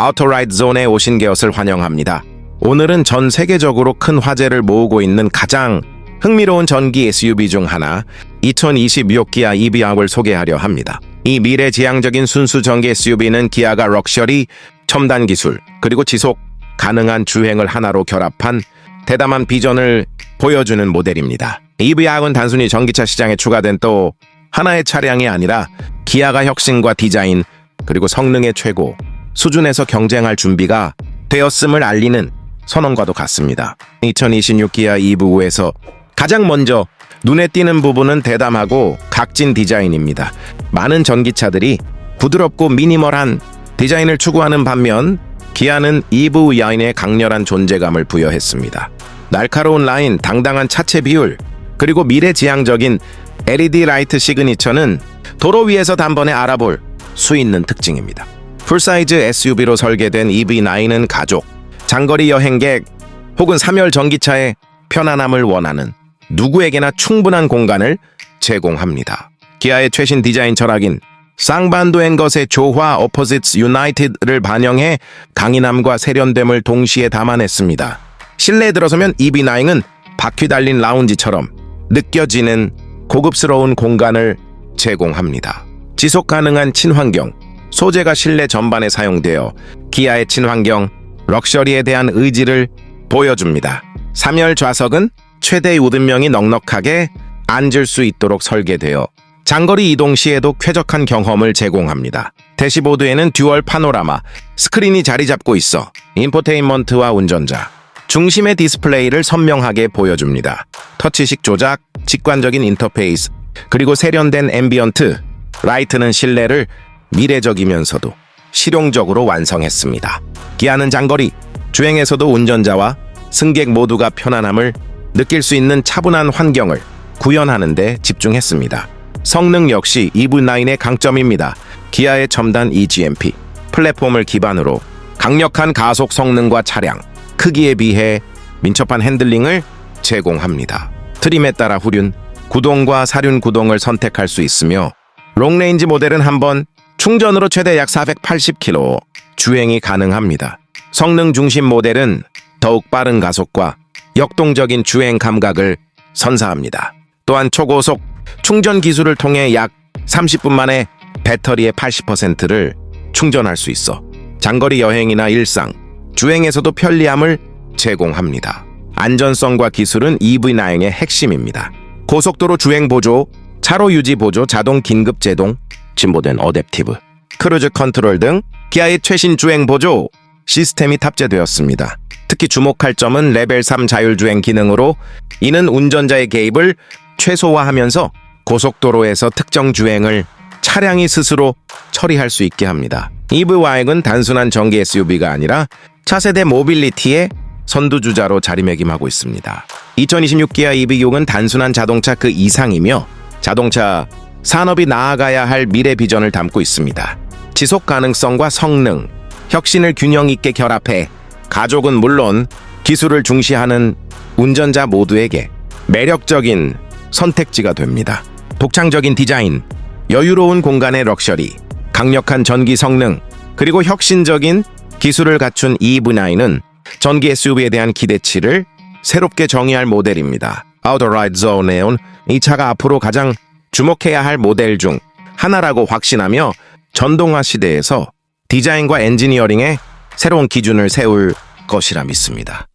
아우터라이드 존에 오신 것을 환영합니다. 오늘은 전 세계적으로 큰 화제를 모으고 있는 가장 흥미로운 전기 SUV 중 하나 2026 기아 EV6을 소개하려 합니다. 이 미래지향적인 순수 전기 SUV는 기아가 럭셔리, 첨단 기술, 그리고 지속 가능한 주행을 하나로 결합한 대담한 비전을 보여주는 모델입니다. EV6은 단순히 전기차 시장에 추가된 또 하나의 차량이 아니라 기아가 혁신과 디자인 그리고 성능의 최고 수준에서 경쟁할 준비가 되었음을 알리는 선언과도 같습니다. 2026 기아 EV5에서 가장 먼저 눈에 띄는 부분은 대담하고 각진 디자인입니다. 많은 전기차들이 부드럽고 미니멀한 디자인을 추구하는 반면 기아는 EV 야인에 강렬한 존재감을 부여했습니다. 날카로운 라인, 당당한 차체 비율, 그리고 미래지향적인 LED 라이트 시그니처는 도로 위에서 단번에 알아볼 수 있는 특징입니다. 풀사이즈 SUV로 설계된 EV9은 가족, 장거리 여행객 혹은 3열 전기차의 편안함을 원하는 누구에게나 충분한 공간을 제공합니다. 기아의 최신 디자인 철학인 쌍반도인 것의 조화 Opposites United를 반영해 강인함과 세련됨을 동시에 담아냈습니다. 실내에 들어서면 EV9은 바퀴 달린 라운지처럼 느껴지는 고급스러운 공간을 제공합니다. 지속 가능한 친환경, 소재가 실내 전반에 사용되어 기아의 친환경, 럭셔리에 대한 의지를 보여줍니다. 3열 좌석은 최대 우등명이 넉넉하게 앉을 수 있도록 설계되어 장거리 이동 시에도 쾌적한 경험을 제공합니다. 대시보드에는 듀얼 파노라마, 스크린이 자리 잡고 있어 인포테인먼트와 운전자, 중심의 디스플레이를 선명하게 보여줍니다. 터치식 조작, 직관적인 인터페이스, 그리고 세련된 앰비언트, 라이트는 실내를 미래적이면서도 실용적으로 완성했습니다. 기아는 장거리, 주행에서도 운전자와 승객 모두가 편안함을 느낄 수 있는 차분한 환경을 구현하는 데 집중했습니다. 성능 역시 EV9의 강점입니다. 기아의 첨단 EGMP 플랫폼을 기반으로 강력한 가속 성능과 차량 크기에 비해 민첩한 핸들링을 제공합니다. 트림에 따라 후륜, 구동과 사륜 구동을 선택할 수 있으며 롱레인지 모델은 한번 충전으로 최대 약 480km 주행이 가능합니다. 성능 중심 모델은 더욱 빠른 가속과 역동적인 주행 감각을 선사합니다. 또한 초고속 충전 기술을 통해 약 30분 만에 배터리의 80%를 충전할 수 있어 장거리 여행이나 일상, 주행에서도 편리함을 제공합니다. 안전성과 기술은 EV9의 핵심입니다. 고속도로 주행 보조, 차로 유지 보조, 자동 긴급 제동, 진보된 어댑티브, 크루즈 컨트롤 등 기아의 최신 주행 보조 시스템이 탑재되었습니다. 특히 주목할 점은 레벨 3 자율주행 기능으로 이는 운전자의 개입을 최소화하면서 고속도로에서 특정 주행을 차량이 스스로 처리할 수 있게 합니다. EV-Y은 단순한 전기 SUV가 아니라 차세대 모빌리티의 선두주자로 자리매김하고 있습니다. 2026 기아 EV6은 단순한 자동차 그 이상이며 자동차 산업이 나아가야 할 미래 비전을 담고 있습니다. 지속 가능성과 성능, 혁신을 균형 있게 결합해 가족은 물론 기술을 중시하는 운전자 모두에게 매력적인 선택지가 됩니다. 독창적인 디자인, 여유로운 공간의 럭셔리, 강력한 전기 성능, 그리고 혁신적인 기술을 갖춘 EV9은 전기 SUV에 대한 기대치를 새롭게 정의할 모델입니다. 아우터라이드 존에 온 이 차가 앞으로 가장 주목해야 할 모델 중 하나라고 확신하며 전동화 시대에서 디자인과 엔지니어링에 새로운 기준을 세울 것이라 믿습니다.